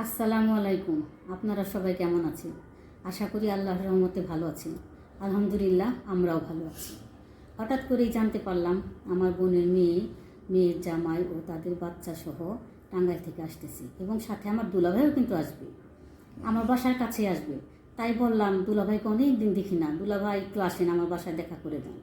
আসসালামু আলাইকুম। আপনারা সবাই কেমন আছেন? আশা করি আল্লাহর রহমতে ভালো আছেন। আলহামদুলিল্লাহ আমরাও ভালো আছি। হঠাৎ করেই জানতে পারলাম আমার বোনের মেয়ে মেয়ের জামাই ও তাদের বাচ্চা সহ টাঙ্গাইল থেকে আসতেছে এবং সাথে আমার দুলাভাইও কিন্তু আসবে। আমার বাসার কাছে আসবে। তাই বললাম দুলাভাইকে অনেক দিন দেখি না। দুলাভাই একটু আসেন আমার বাসায় দেখা করে দেন।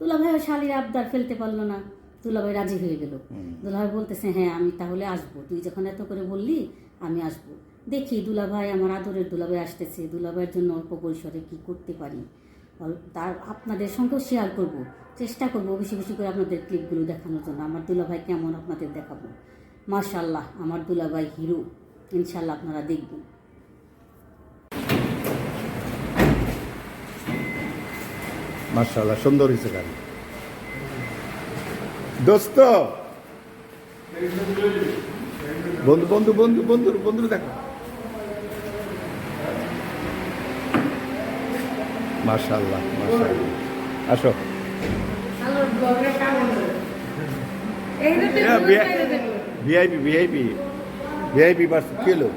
দুলাভাইও শালির আবদার ফেলতে পারল না। দুলাভাই রাজি হয়ে গেল। দুলাভাই বলতেছে হ্যাঁ আমি তাহলে আসব। তুই যখন এত করে বললি আমি আসব। দেখি দুলাভাই আমার আদরের দুলাভাই আসতেছে। দুলাভাইয়ের জন্য অল্প পরিসরে কি করতে পারি? তার আপনাদের সঙ্গেও শেয়ার করব। চেষ্টা করব বেশি বেশি করে আপনাদের ক্লিপগুলো দেখানোর জন্য। আমার দুলাভাই কেমন আপনাদের দেখাবো? মার্শাল্লাহ আমার দুলাভাই হিরো। ইনশাল্লাহ আপনারা দেখবেন। মার্শাল্লাহ সুন্দর হয়েছে দোস্ত! বন্ধু বন্ধু বন্ধু বন্ধু বন্ধু দেখো। মার্শাল্লাহ মার্শাল্লাহ আসো। ভিআইপি ভিআইপি ভিআইপি বাস কেলো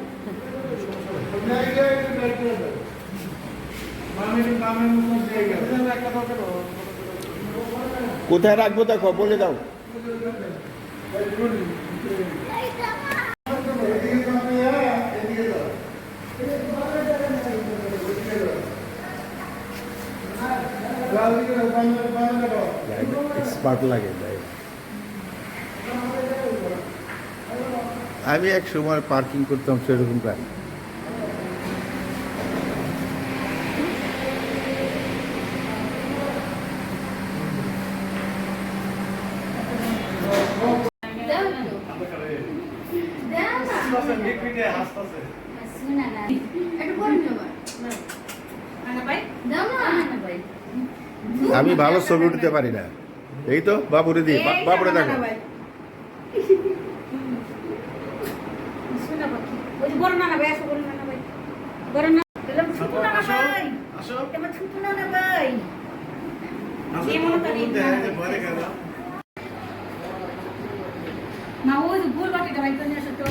কোথায় রাখব দেখো বলে দাও। এক্সপার্ট লাগে ভাই আমি এক সময় পার্কিং করতাম সেরকম গাড়ি আমি ভালো ছবি উঠতে পারি না। এই তো বাবুরে দি বা- বাবুরে দেখো। না। যে ভুল বাটিটা ভাই নিয়ে আসো তো।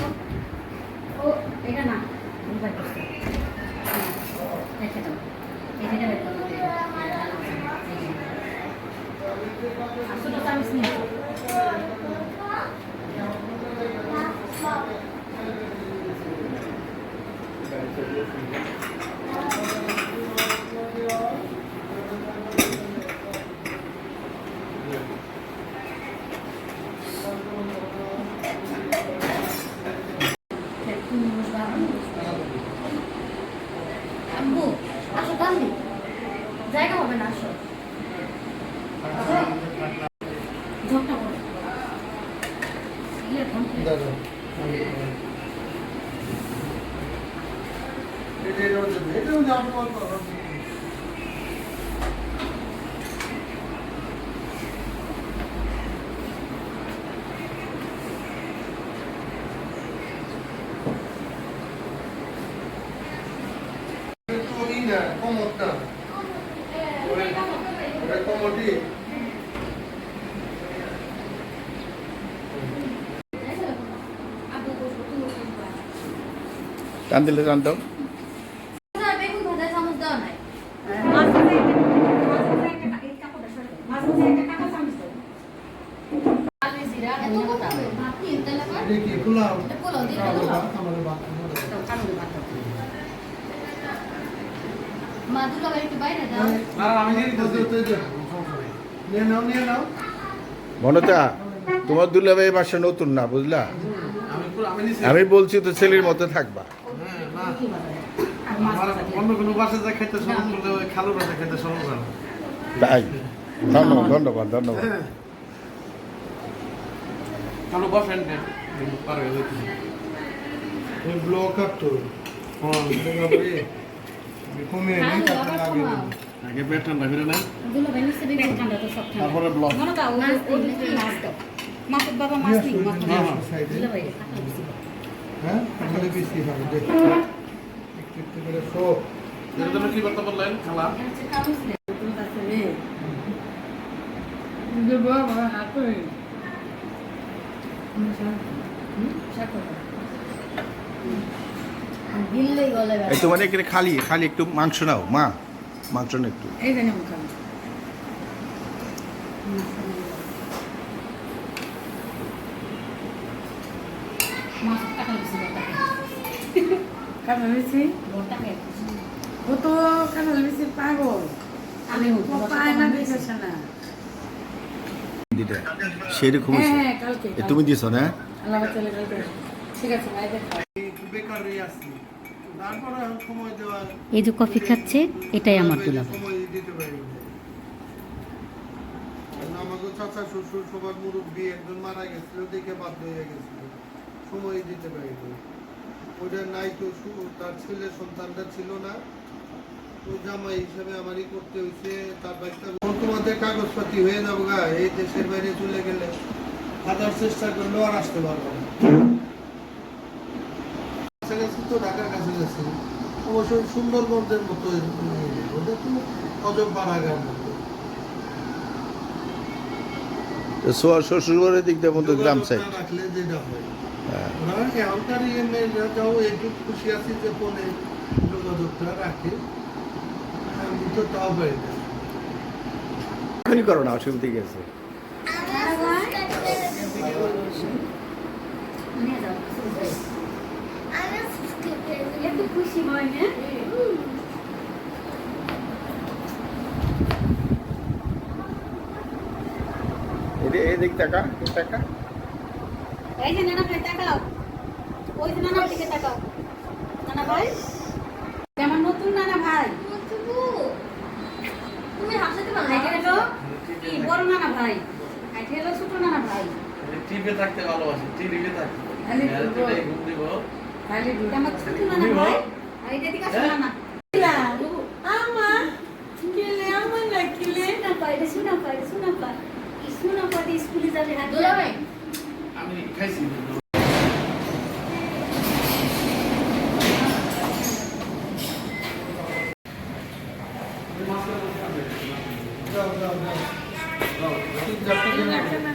ও এটা না ভুল বাটি। buenas. বাড়ি একটু বাইরে দাও মনতা, তোমার দুলাভাই বাসা নতুন না, বুঝলা? আমি বলছি তো ছেলের মতো থাকবা। অন্য কোনো বাসা যা খেতে শুরু করলে ওই খালু বাসা খেতে শুরু করে তাই ধন্যবাদ ধন্যবাদ ধন্যবাদ খালু বসেন পারবে দেখি ব্লক আপ তো নেই তারপরে। আগে পেট ঠান্ডা করে তারপরে ব্লক মনে মাছের বাবা মাছ নিই মাছ। হ্যাঁ বেশি হবে দেখ কি করতে বললেন খালা এটা হচ্ছে কাগজ নে। দুটো আছে রে। হুম, শাক করো। হুম। গিললেই গলে এই তোমার এখানে খালি খালি একটু মাংস নাও মা মাংস না একটু এই জানি আমি খাব মাছ টাকা দিচ্ছি কাঁঠাল ও তো কাঁঠাল বেশি পাগল? আমি পায় না দেখেছে না। সেরকম হয়েছে। হ্যাঁ কালকে এ তুমি দিছো না? এই যে কফি খাচ্ছে এটাই আমার দুলাভাই সময় দিতে পারি না। কারণ আমাদের চাচা শ্বশুর সবার মুরব্বী একজন মারা গেছিল দেখে বাধ্য হয়ে গেছিল সময় দিতে পারি ওটা নাই তো তার ছেলে সন্তানটা ছিল না। তো জামাই হিসাবে আমারই করতে হয়েছে তার বাচ্চা তোমাদের কাগজপাতি হয়ে যাব গা এই দেশের বাইরে চলে গেলে চেষ্টা করলেও আর আসতে পারব না। কাছাকাছি তো ঢাকার কাছাকাছি অবশ্য সুন্দরবনের মতো তো অজব বাড়াগার মতো। সোয়ার শ্বশুর বাড়ির দিক দিয়ে মতো গ্রাম সাইড। রাখলে যেটা হয়। হ্যাঁ ওরা এখনকার ইয়ে যাও একটু খুশি আছি যে ফোনে যোগাযোগটা রাখে আমি তো তাও পারি না এখনই করো না অসুবিধা খুশি হয় এদিক এদিক টাকা টাকা এই যে নানা ভাই তাকাও। ওই যে নানা দিকে তাকাও। নানা ভাই? আমার নতুন নানা ভাই? তুমি হাসতে হাইটে এলো কি বড় নানা ভাই? হাইটে ছোট নানা ভাই? টিভি থাকতে ভালোবাসি টিভিতে থাকতে খালি ঘুম দিব। খালি আমার ছোট নানা ভাই? আর এটা দিকে আসো নানা। কিলে না কিলে শোনা পাই রে শোনা পাই শোনা পাই স্কুলে যাবে হাত দুলাভাই আমি খাইছি যাও যাও যাও তিন চারটা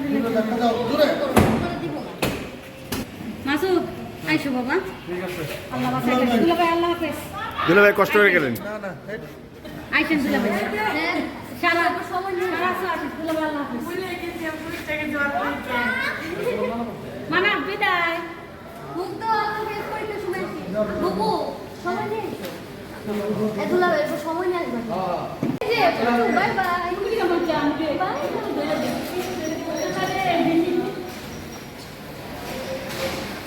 দিন দুটো চারটা দাও দূরে মাসুদ আইসো বাবা। ঠিক আছে আল্লাহ বাসাই দুলা ভাই আল্লাহ হাফেজ। দুলা ভাই কষ্ট করে গেলেন। আইসেন সারা সময় আসিস আল্লাহ হাফেজ। করতে মানা বিদায়। মুক্ত আলোকের পরীক্ষা শুনেছি। বুবু সময় নেই এগুলা এরপর সময় নিয়ে আসবে। বাই বাই কেমন চান রে বাই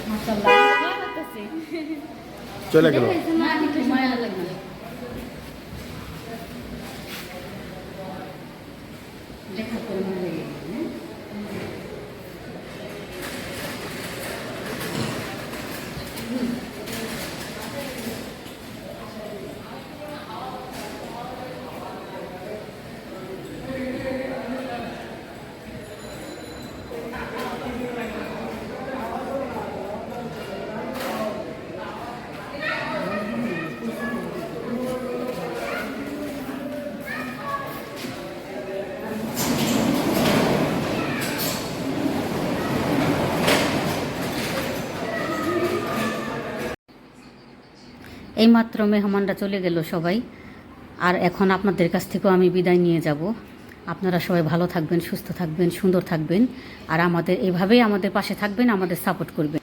মাশাআল্লাহ ভালো লাগতেছে। চলে গেল। এইমাত্র মেহমানরা চলে গেল সবাই। আর এখন আপনাদের কাছ থেকেও আমি বিদায় নিয়ে যাব। আপনারা সবাই ভালো থাকবেন, সুস্থ থাকবেন, সুন্দর থাকবেন। আর আমাদের, এভাবেই আমাদের পাশে থাকবেন, আমাদের সাপোর্ট করবেন।